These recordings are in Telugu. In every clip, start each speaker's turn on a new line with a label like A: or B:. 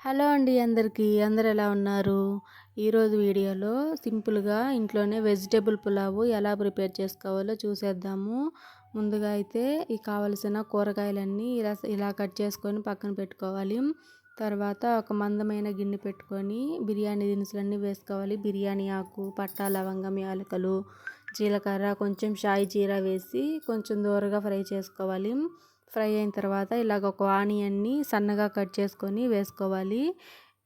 A: హలో అండి అందరికీ. అందరు ఎలా ఉన్నారు? ఈరోజు వీడియోలో సింపుల్గా ఇంట్లోనే వెజిటేబుల్ పులావు ఎలా ప్రిపేర్ చేసుకోవాలో చూసేద్దాము. ముందుగా అయితే ఈ కావలసిన కూరగాయలన్నీ ఇలా ఇలా కట్ చేసుకొని పక్కన పెట్టుకోవాలి. తర్వాత ఒక మందమైన గిన్నె పెట్టుకొని బిర్యానీ దినుసులన్నీ వేసుకోవాలి. బిర్యానీ ఆకు పట్టా లవంగం యాలకలు జీలకర్ర కొంచెం షాయి జీరా వేసి కొంచెం దూరగా ఫ్రై చేసుకోవాలి. ఫ్రై అయిన తర్వాత ఇలాగ ఒక ఆనియన్ని సన్నగా కట్ చేసుకొని వేసుకోవాలి.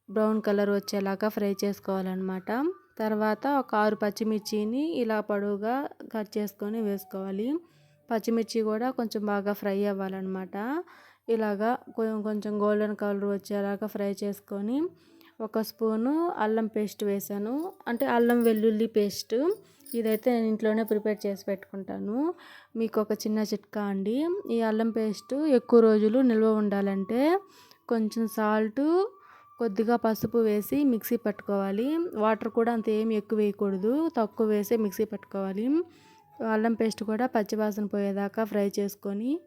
A: బ్రౌన్ కలర్ వచ్చేలాగా ఫ్రై చేసుకోవాలన్నమాట. తర్వాత ఒక ఆరు పచ్చిమిర్చిని ఇలా పొడవుగా కట్ చేసుకొని వేసుకోవాలి. పచ్చిమిర్చి కూడా కొంచెం బాగా ఫ్రై అవ్వాలన్నమాట. ఇలాగా కొంచెం గోల్డెన్ కలర్ వచ్చేలాగా ఫ్రై చేసుకొని ఒక స్పూను అల్లం పేస్ట్ వేసాను. అంటే అల్లం వెల్లుల్లి పేస్ట్. ఇదైతే నేను ఇంట్లోనే ప్రిపేర్ చేసి పెట్టుకుంటాను. మీకు ఒక చిన్న చిట్కా అండి. ఈ అల్లం పేస్ట్ ఎక్కువ రోజులు నిల్వ ఉండాలంటే కొంచెం సాల్టు కొద్దిగా పసుపు వేసి మిక్సీ పట్టుకోవాలి. వాటర్ కూడా అంత ఏమి ఎక్కువ వేయకూడదు. తక్కువ వేసి మిక్సీ పట్టుకోవాలి. అల్లం పేస్ట్ కూడా పచ్చివాసన పోయేదాకా ఫ్రై చేసుకొని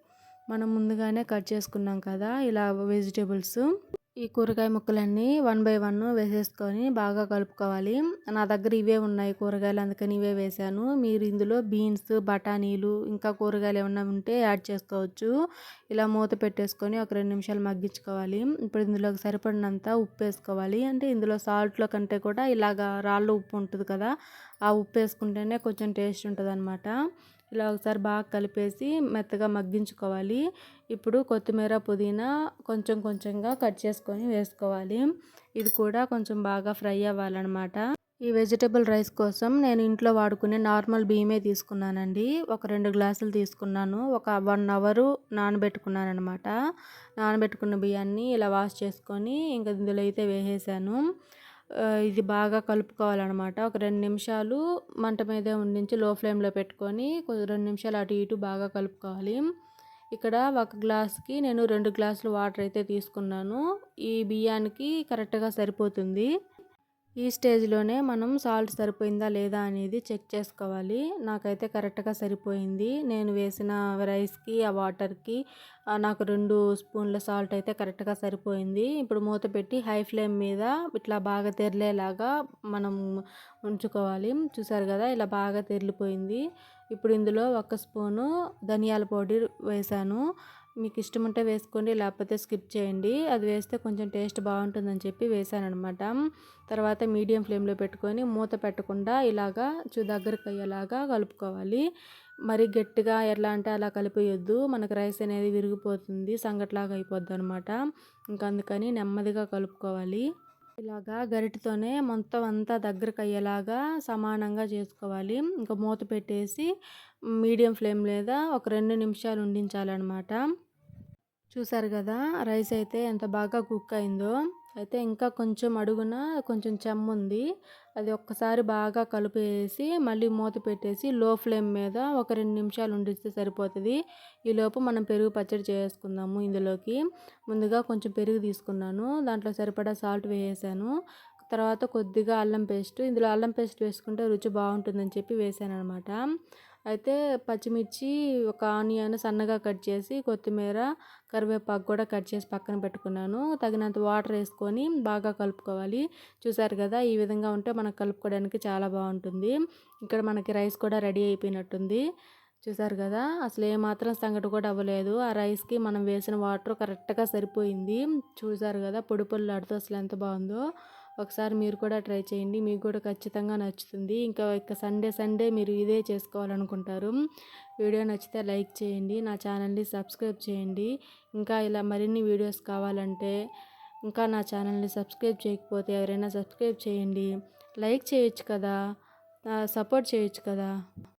A: మనం ముందుగానే కట్ చేసుకున్నాం కదా ఇలా వెజిటేబుల్స్. ఈ కూరగాయ ముక్కలన్నీ వన్ బై వన్ వేసేసుకొని బాగా కలుపుకోవాలి. నా దగ్గర ఇవే ఉన్నాయి కూరగాయలు అందుకని ఇవే వేసాను మీరు ఇందులో బీన్స్ బఠానీలు ఇంకా కూరగాయలు ఏమన్నా ఉంటే యాడ్ చేసుకోవచ్చు. ఇలా మూత పెట్టేసుకొని ఒక రెండు నిమిషాలు మగ్గించుకోవాలి. ఇప్పుడు ఇందులోకి సరిపడినంత ఉప్పు వేసుకోవాలి. అంటే ఇందులో సాల్ట్లో కంటే కూడా ఇలాగ రాళ్ళు ఉప్పు ఉంటుంది కదా ఆ ఉప్పు వేసుకుంటేనే కొంచెం టేస్ట్ ఉంటుంది అనమాట ఇలా ఒకసారి బాగా కలిపేసి మెత్తగా మగ్గించుకోవాలి. ఇప్పుడు కొత్తిమీర పుదీనా కొంచెం కొంచెంగా కట్ చేసుకొని వేసుకోవాలి. ఇది కూడా కొంచెం బాగా ఫ్రై అవ్వాలన్నమాట. ఈ వెజిటబుల్ రైస్ కోసం నేను ఇంట్లో వాడుకునే నార్మల్ బియ్యమే తీసుకున్నానండి. ఒక రెండు గ్లాసులు తీసుకున్నాను. ఒక వన్ అవరు నానబెట్టుకున్నాను అనమాట నానబెట్టుకున్న బియ్యాన్ని ఇలా వాష్ చేసుకొని ఇంకా ఇందులో అయితే వేసేసాను. ఇది బాగా కలుపుకోవాలన్నమాట. ఒక రెండు నిమిషాలు మంట మీదే ఉండించి లో ఫ్లేమ్లో పెట్టుకొని రెండు నిమిషాలు అటు ఇటు బాగా కలుపుకోవాలి. ఇక్కడ ఒక గ్లాస్కి నేను రెండు గ్లాసులు వాటర్ అయితే తీసుకున్నాను. ఈ బియ్యానికి కరెక్ట్గా సరిపోతుంది. ఈ స్టేజ్లోనే మనం సాల్ట్ సరిపోయిందా లేదా అనేది చెక్ చేసుకోవాలి. నాకైతే కరెక్ట్గా సరిపోయింది. నేను వేసిన రైస్కి ఆ వాటర్కి నాకు రెండు స్పూన్ల సాల్ట్ అయితే కరెక్ట్గా సరిపోయింది. ఇప్పుడు మూత పెట్టి హై ఫ్లేమ్ మీద ఇట్లా బాగా తెరలేలాగా మనం ఉంచుకోవాలి. చూసారు కదా ఇలా బాగా తెరిలిపోయింది. ఇప్పుడు ఇందులో ఒక స్పూను ధనియాల పొడి వేసాను. మీకు ఇష్టం ఉంటే వేసుకోండి లేకపోతే స్కిప్ చేయండి. అది వేస్తే కొంచెం టేస్ట్ బాగుంటుందని చెప్పి వేసాను అనమాట తర్వాత మీడియం ఫ్లేమ్లో పెట్టుకొని మూత పెట్టకుండా ఇలాగా చూ దగ్గరకు అయ్యేలాగా కలుపుకోవాలి. మరి గట్టిగా ఎట్లా అంటే అలా కలిపేయొద్దు. మనకు రైస్ అనేది విరిగిపోతుంది సంగట్లాగా అయిపోద్ది అనమాట ఇంకా అందుకని నెమ్మదిగా కలుపుకోవాలి. ఇలాగా గరిటతోనే మొత్తం అంతా దగ్గరకు అయ్యేలాగా సమానంగా చేసుకోవాలి. ఇంకా మూత పెట్టేసి మీడియం ఫ్లేమ్ లేదా ఒక రెండు నిమిషాలు ఉండించాలన్నమాట. చూసారు కదా రైస్ అయితే ఎంత బాగా కుక్ అయిందో. అయితే ఇంకా కొంచెం అడుగున కొంచెం చెమ్మ ఉంది. అది ఒక్కసారి బాగా కలిపేసి మళ్ళీ మూత పెట్టేసి లో ఫ్లేమ్ మీద ఒక రెండు నిమిషాలు ఉండిస్తే సరిపోతుంది. ఈలోపు మనం పెరుగు పచ్చడి చేసుకుందాము ఇందులోకి. ముందుగా కొంచెం పెరుగు తీసుకున్నాను. దాంట్లో సరిపడా సాల్ట్ వేసాను తర్వాత కొద్దిగా అల్లం పేస్ట్. ఇందులో అల్లం పేస్ట్ వేసుకుంటే రుచి బాగుంటుందని చెప్పి వేసాను అనమాట అయితే పచ్చిమిర్చి ఒక ఆనియన్ సన్నగా కట్ చేసి కొత్తిమీర కరివేపాకు కూడా కట్ చేసి పక్కన పెట్టుకున్నాను. తగినంత వాటర్ వేసుకొని బాగా కలుపుకోవాలి. చూసారు కదా ఈ విధంగా ఉంటే మనకు కలుపుకోవడానికి చాలా బాగుంటుంది. ఇక్కడ మనకి రైస్ కూడా రెడీ అయిపోయినట్టుంది. చూసారు కదా అసలు ఏమాత్రం సంగటి కూడా అవ్వలేదు. ఆ రైస్కి మనం వేసిన వాటర్ కరెక్ట్గా సరిపోయింది. చూసారు కదా పొడి పొల్లాడుతూ అసలు ఎంత బాగుందో. ఒకసారి మీరు కూడా ట్రై చేయండి. మీకు కూడా ఖచ్చితంగా నచ్చుతుంది. ఇంకా ఇక సండే సండే మీరు ఇదే చేసుకోవాలనుకుంటారు. వీడియో నచ్చితే లైక్ చేయండి. నా ఛానల్ని సబ్స్క్రైబ్ చేయండి. ఇంకా ఇలా మరిన్ని వీడియోస్ కావాలంటే ఇంకా నా ఛానల్ని సబ్స్క్రైబ్ చేయకపోతే ఎవరైనా సబ్స్క్రైబ్ చేయండి. లైక్ చేయొచ్చు కదా. సపోర్ట్ చేయొచ్చు కదా.